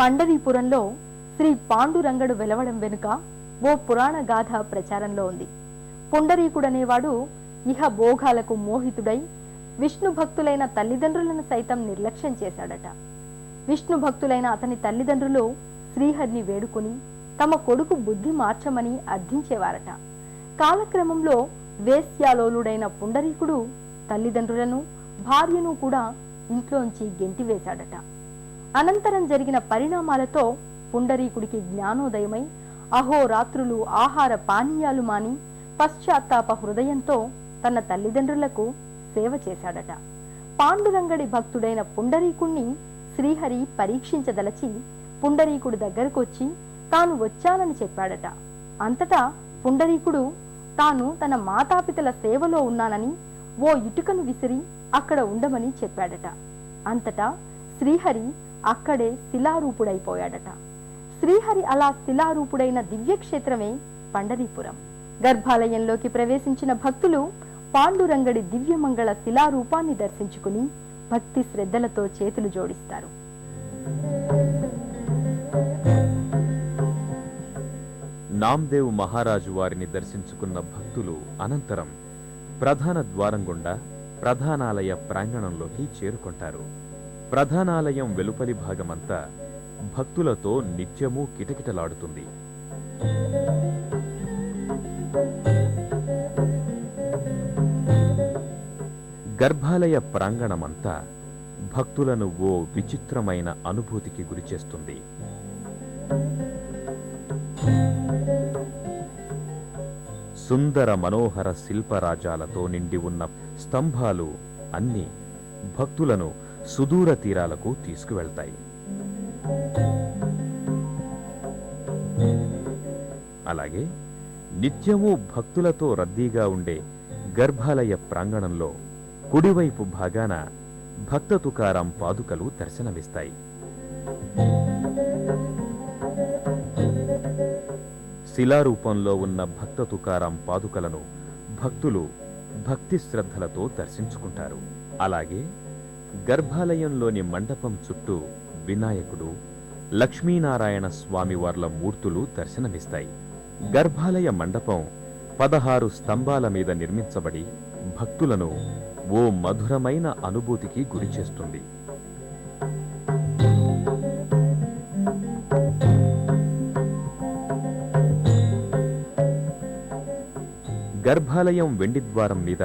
పండరీపురంలో శ్రీ పాండురంగడు వెలవడం వెనుక ఓ పురాణ గాథ ప్రచారంలో ఉంది. పుండరీకుడనేవాడు ఇహ భోగాలకు మోహితుడై విష్ణు భక్తులైన తల్లిదండ్రులను సైతం నిర్లక్ష్యం చేశాడట. విష్ణు భక్తులైన అతని తల్లిదండ్రులు శ్రీహరిని వేడుకుని తమ కొడుకు బుద్ధి మార్చమని అర్థించేవారట. కాలక్రమంలో వేశ్యాలోలుడైన పుండరీకుడు తల్లిదండ్రులను భార్యను కూడా ఇంట్లోంచి గెంటివేశాడట. అనంతరం జరిగిన పరిణామాలతో పుండరీకుడికి జ్ఞానోదయమై అహోరాత్రులు ఆహార పానీయాలు మాని పశ్చాత్తాప హృదయంతో తన తల్లిదండ్రులకు సేవ చేశాడట. పాండురంగడి భక్తుడైన పుండరీకుణ్ణి శ్రీహరి పరీక్షించదలచి పుండరీకుడి దగ్గరకు వచ్చి తాను వచ్చానని చెప్పాడట. అంతటా పుండరీకుడు తాను తన మాతాపితల సేవలో ఉన్నానని ఓ ఇటుకను విసిరి అక్కడ ఉండమని చెప్పాడట. అంతటా శ్రీహరి అక్కడే శిలారూపుడైపోయాడట. శ్రీహరి అలా శిలారూపుడైన దివ్యక్షేత్రమే పండరీపురం. గర్భాలయంలోకి ప్రవేశించిన భక్తులు పాండురంగడి దివ్యమంగళ శిలారూపాన్ని దర్శించుకుని భక్తి శ్రద్ధలతో చేతులు జోడిస్తారు. నామ్దేవ్ మహారాజు వారిని దర్శించుకున్న భక్తులు అనంతరం ప్రధాన ద్వారం గుండా ప్రధానాలయ ప్రాంగణంలోకి చేరుకుంటారు. ప్రధానాలయం వెలుపలి భాగమంతా భక్తులతో నిత్యమూ కిటకిటలాడుతుంది. గర్భాలయ ప్రాంగణమంతా భక్తులను ఓ విచిత్రమైన అనుభూతికి గురిచేస్తుంది. సుందర మనోహర శిల్పరాజాలతో నిండి ఉన్న స్తంభాలు అన్నీ భక్తులను సుదూర తీరాలకు తీసుకువెళ్తాయి. అలాగే నిత్యము భక్తులతో రద్దీగా ఉండే గర్భాలయ ప్రాంగణంలో కుడివైపు భాగాన భక్త తుకారాం పాదుకలు దర్శనమిస్తాయి. శిలారూపంలో ఉన్న భక్త తుకారాం పాదుకలను భక్తులు భక్తి శ్రద్ధలతో దర్శించుకుంటారు. అలాగే గర్భాలయంలోని మండపం చుట్టూ వినాయకుడు లక్ష్మీనారాయణ స్వామివార్ల మూర్తులు దర్శనమిస్తాయి. గర్భాలయ మండపం పదహారు స్తంభాల మీద నిర్మించబడి భక్తులను ఓ మధురమైన అనుభూతికి గురిచేస్తుంది గర్భాలయం వెండి ద్వారం మీద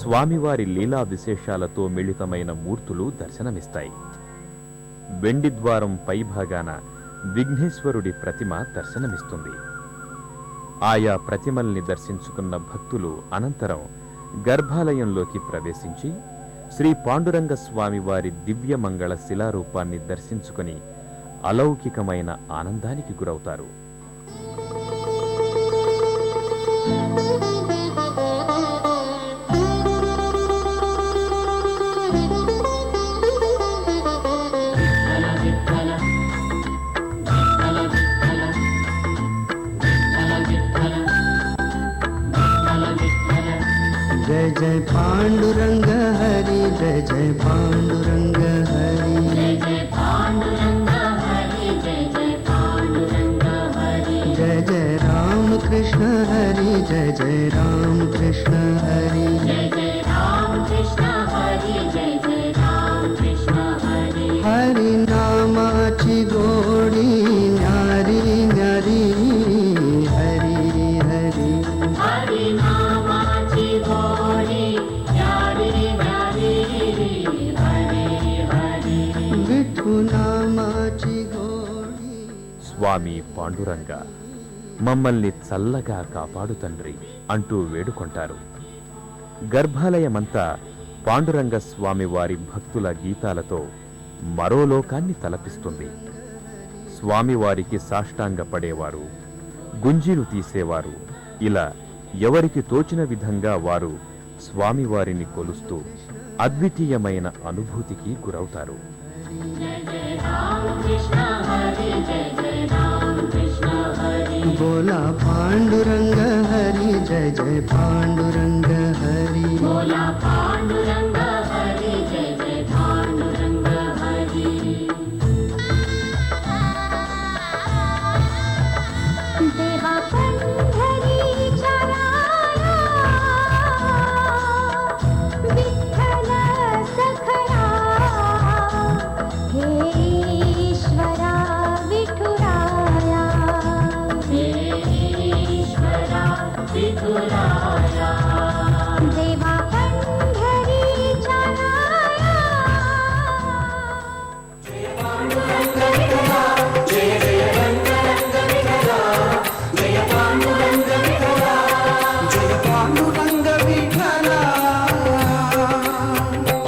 స్వామివారి లీలా విశేషాలతో మిళితమైన మూర్తులు దర్శనమిస్తాయి. వెండి ద్వారం పైభాగాన విఘ్నేశ్వరుడి ప్రతిమ దర్శనమిస్తుంది. ఆయా ప్రతిమల్ని దర్శించుకున్న భక్తులు అనంతరం గర్భాలయంలోకి ప్రవేశించి శ్రీ పాండురంగ స్వామివారి దివ్యమంగళ శిలారూపాన్ని దర్శించుకుని అలౌకికమైన ఆనందానికి గురవుతారు. जय जय पांडुरंग हरि, जय जय पांडुरंग हरि। जय जय राम कृष्ण हरि, जय जय राम कृष्ण हरि। స్వామి పాండురంగ మమ్మల్ని చల్లగా కాపాడు తండ్రి అంటూ వేడుకొంటారు. గర్భాలయమంతా పాండురంగ స్వామి వారి భక్తుల గీతాలతో మరో లోకాన్ని తలపిస్తుంది. స్వామివారికి సాష్టాంగ పడేవారు గుంజీలు తీసేవారు ఇలా ఎవరికి తోచిన విధంగా వారు స్వామివారిని కొలుస్తూ అద్వితీయమైన అనుభూతికి గురవుతారు. बोला पांडुरंग हरी जय जय पांडुरंग हरी. बोला